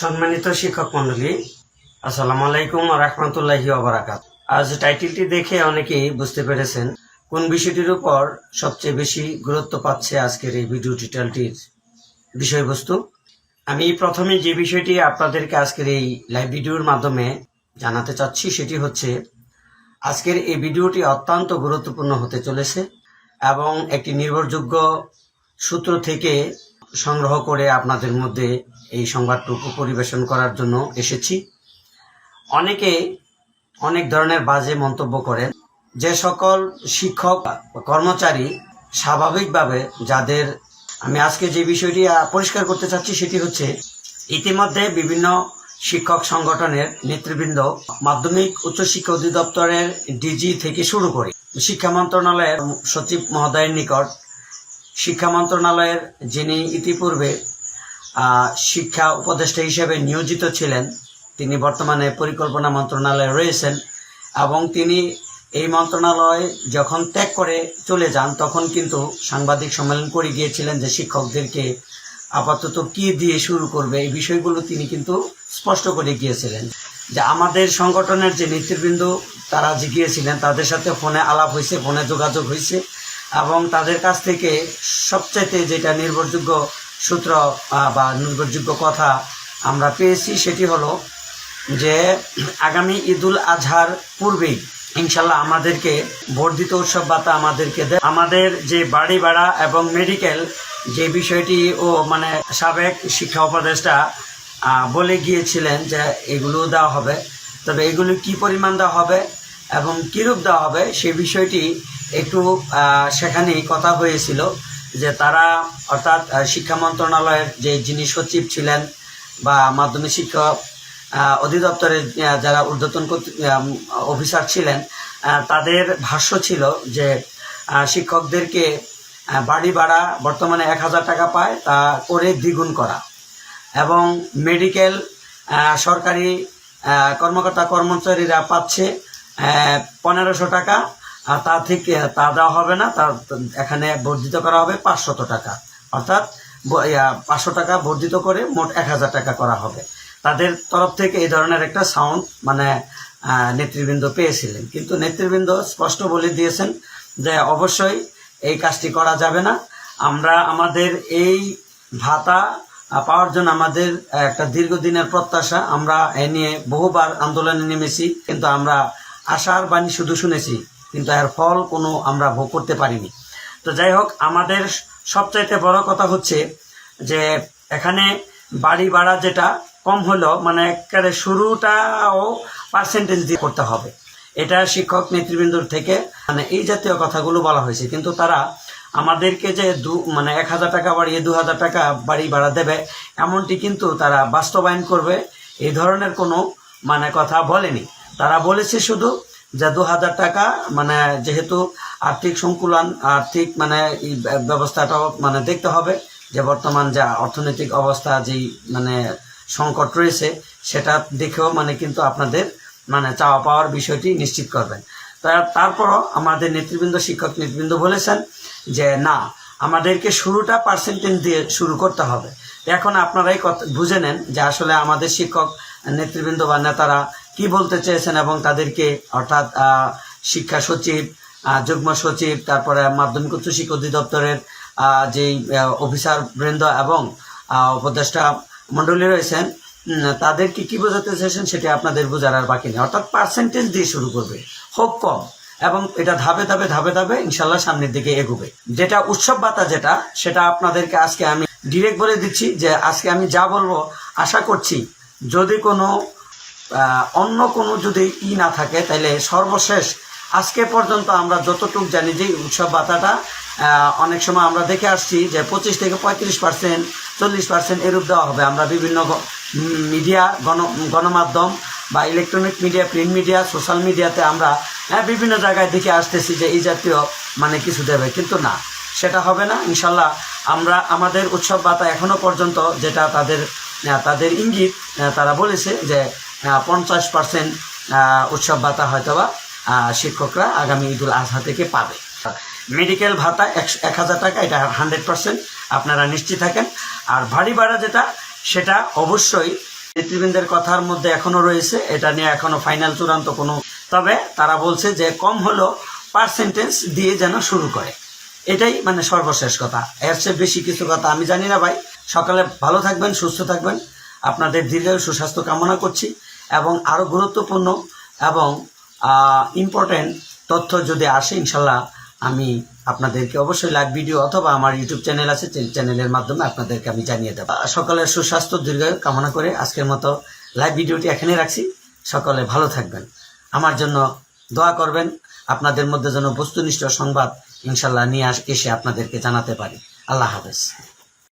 সম্মানিত শিক্ষক মন্ডলী আসসালামু আলাইকুম রহমতুল্লাহি ওবরাকাত আজ টাইটেলটি দেখে অনেকেই বুঝতে পেরেছেন কোন বিষয়টির উপর সবচেয়ে বেশি গুরুত্ব পাচ্ছে আজকের এই ভিডিও টিটালটির বিষয়বস্তু। আমি প্রথমে যে বিষয়টি আপনাদেরকে আজকের এই লাইভ ভিডিওর মাধ্যমে জানাতে চাচ্ছি সেটি হচ্ছে, আজকের এই ভিডিওটি অত্যন্ত গুরুত্বপূর্ণ হতে চলেছে এবং একটি নির্ভরযোগ্য সূত্র থেকে সংগ্রহ করে আপনাদের মধ্যে এই সংবাদটুকু পরিবেশন করার জন্য এসেছি। অনেকে অনেক ধরনের বাজে মন্তব্য করেন। যে সকল শিক্ষক কর্মচারী স্বাভাবিকভাবে যাদের আমি আজকে যে বিষয়টি পরিষ্কার করতে চাচ্ছি সেটি হচ্ছে ইতিমধ্যে বিভিন্ন শিক্ষক সংগঠনের নেতৃবৃন্দ মাধ্যমিক উচ্চশিক্ষা অধিদপ্তরের ডিজি থেকে শুরু করে শিক্ষা মন্ত্রণালয়ের সচিব মহোদয়ের নিকট শিক্ষা মন্ত্রণালয়ের যিনি ইতিপূর্বে শিক্ষা উপদেষ্টা হিসেবে নিয়োজিত ছিলেন। তিনি বর্তমানে পরিকল্পনা মন্ত্রণালয়ে রয়েছেন এবং তিনি এই মন্ত্রণালয় যখন ত্যাগ করে চলে যান, তখন কিন্তু সাংবাদিক সম্মেলন করে গিয়েছিলেন যে শিক্ষকদেরকে আপাতত কি দিয়ে শুরু করবে, এই বিষয়গুলো তিনি কিন্তু স্পষ্ট করে গিয়েছিলেন। যে আমাদের সংগঠনের যে নেতৃবৃন্দ তারা যে গিয়েছিলেন, তাদের সাথে ফোনে আলাপ হয়েছে, ফোনে যোগাযোগ হয়েছে এবং তাদের কাছ থেকে সবচাইতে যেটা নির্ভরযোগ্য সূত্র বা নির্ভরযোগ্য কথা আমরা পেয়েছি সেটি হলো যে আগামী ঈদুল আজহার পূর্বেই ইনশাল্লাহ আমাদেরকে বর্ধিত উৎসব ভাতা আমাদেরকে দেয়। আমাদের যে বাড়ি ভাড়া এবং মেডিকেল যে বিষয়টি ও মানে সাবেক শিক্ষা উপদেষ্টা বলে গিয়েছিলেন যে এগুলো দেওয়া হবে। তবে এগুলো কি পরিমাণ দেওয়া হবে এবং কিরূপ দেওয়া হবে সে বিষয়টি একটু সেখানেই কথা হয়েছিল। যে তারা অর্থাৎ শিক্ষা মন্ত্রণালয়ের যে যিনি সচিব ছিলেন বা মাধ্যমিক শিক্ষা অধিদপ্তরের যারা ঊর্ধ্বতন অফিসার ছিলেন তাদের ভাষ্য ছিল যে শিক্ষকদেরকে বাড়ি ভাড়া বর্তমানে এক হাজার টাকা পায়, তা করে দ্বিগুণ করা। এবং মেডিকেল সরকারি কর্মকর্তা কর্মচারীরা পাচ্ছে পনেরোশো টাকা আর তা থেকে, তা দেওয়া হবে না তার এখানে বর্ধিত করা হবে পাঁচশত টাকা। অর্থাৎ পাঁচশো টাকা বর্ধিত করে মোট এক হাজার টাকা করা হবে। তাদের তরফ থেকে এই ধরনের একটা সাউন্ড মানে নেতৃবৃন্দ পেয়েছিলেন। কিন্তু নেতৃবৃন্দ স্পষ্ট বলে দিয়েছেন যে, অবশ্যই এই কাজটি করা যাবে না। আমরা আমাদের এই ভাতা পাওয়ার জন্য আমাদের একটা দীর্ঘদিনের প্রত্যাশা। আমরা এ নিয়ে বহুবার আন্দোলনে নেমেছি, কিন্তু আমরা আশার বাণী শুধু শুনেছি। কিন্তু এর ফল কোনো আমরা ভোগ করতে পারিনি। তো যাই হোক, আমাদের সবচাইতে বড় কথা হচ্ছে যে এখানে বাড়ি ভাড়া যেটা কম হলো মানে একেবারে শুরুটাও পার্সেন্টেজ দিয়ে করতে হবে। এটা শিক্ষক নেতৃবৃন্দর থেকে মানে এই জাতীয় কথাগুলো বলা হয়েছে। কিন্তু তারা আমাদেরকে যে দু মানে এক হাজার টাকা বাড়িয়ে দু হাজার টাকা বাড়ি ভাড়া দেবে, এমনটি কিন্তু তারা বাস্তবায়ন করবে। এই ধরনের কোনো মানে কথা বলেনি। তারা বলেছে শুধু যে দু হাজার টাকা মানে যেহেতু আর্থিক সংকুলন, আর্থিক মানে ব্যবস্থাটাও মানে দেখতে হবে যে বর্তমান যা অর্থনৈতিক অবস্থা, যেই মানে সংকট রয়েছে, সেটা দেখেও মানে কিন্তু আপনাদের মানে চাওয়া পাওয়ার বিষয়টি নিশ্চিত করবেন। তারপরও আমাদের নেতৃবৃন্দ, শিক্ষক নেতৃবৃন্দ বলেছেন যে, না, আমাদেরকে শুরুটা পার্সেন্টেজ দিয়ে শুরু করতে হবে। এখন আপনারাই বুঝে নেন যে আসলে আমাদের শিক্ষক, নেতৃবৃন্দ বা নেতারা কি বলতে চেয়েছেন এবং তাদেরকে অর্থাৎ শিক্ষা সচিব যুগ্ম সচিব, তারপরে মাধ্যমিক উচ্চ শিক্ষা অধিদপ্তরের যেই অফিসার বৃন্দ এবং উপদেষ্টা মণ্ডলী রয়েছেন তাদেরকে কি বোঝাতে চেয়েছেন সেটা আপনাদের বোঝার আর বাকি নেই। অর্থাৎ পার্সেন্টেজ দিয়ে শুরু করবে। হোক কম। এবং এটা ধাপে ধাপে ধাপে ধাপে ইনশাল্লাহ সামনের দিকে এগোবে। যেটা উৎসব বাতা যেটা, সেটা আপনাদেরকে আজকে আমি ডিরেক্ট বলে দিচ্ছি যে আজকে আমি যা বলব আশা করছি, যদি কোনো অন্য কোনো যদি ই না থাকে তাহলে সর্বশেষ আজকে পর্যন্ত আমরা যতটুকু জানি যে উৎসব ভাতাটা অনেক সময় আমরা দেখে আসছি যে পঁচিশ থেকে পঁয়ত্রিশ পার্সেন্ট, চল্লিশ পার্সেন্ট এরূপ দেওয়া হবে। আমরা বিভিন্ন মিডিয়া, গণ, গণমাধ্যম বা electronic media, print media, social মিডিয়াতে আমরা বিভিন্ন জায়গায় দেখে আসতেছি যে এই জাতীয় মানে কিছু দেবে, কিন্তু না, সেটা হবে না। ইনশাল্লাহ আমরা, আমাদের উৎসব ভাতা এখনও পর্যন্ত যেটা তাদের তাদের ইঙ্গিত তারা বলেছে যে পঞ্চাশ পার্সেন্ট উৎসব ভাতা হয়তোবা আহ, শিক্ষকরা আগামী ঈদুল আজহা থেকে পাবে। মেডিকেল ভাতা এক হাজার টাকা এটা হান্ড্রেড পার্সেন্ট আপনারা নিশ্চিত থাকেন। আর ভারী ভাড়া যেটা সেটা অবশ্যই নেতৃবৃন্দের কথার মধ্যে এখনও রয়েছে এটা নিয়ে এখনও ফাইনাল চূড়ান্ত কোনো তবে তারা বলছে যে কম হলো পার্সেন্টেজ দিয়ে যেন শুরু করে। এটাই মানে সর্বশেষ কথা। এর চেয়ে বেশি কিছু কথা আমি জানি না ভাই। সকালে ভালো থাকবেন সুস্থ থাকবেন। আপনাদের দীর্ঘায়ু সুস্বাস্থ্য কামনা করছি। এবং আরও গুরুত্বপূর্ণ এবং ইম্পর্টেন্ট তথ্য যদি আসে ইনশাল্লাহ আমি আপনাদেরকে অবশ্যই লাইভ ভিডিও অথবা আমার ইউটিউব চ্যানেল আছে চ্যানেলের মাধ্যমে আপনাদেরকে আমি জানিয়ে দেবো। সকলের সুস্বাস্থ্য, দীর্ঘায়ু কামনা করে আজকের মতো লাইভ ভিডিওটি এখানে রাখছি। সকলে ভালো থাকবেন। আমার জন্য দোয়া করবেন। আপনাদের মধ্যে যেন বস্তুনিষ্ঠ সংবাদ ইনশাল্লাহ নিয়ে এসে আপনাদেরকে জানাতে পারি। আল্লাহ হাফেজ।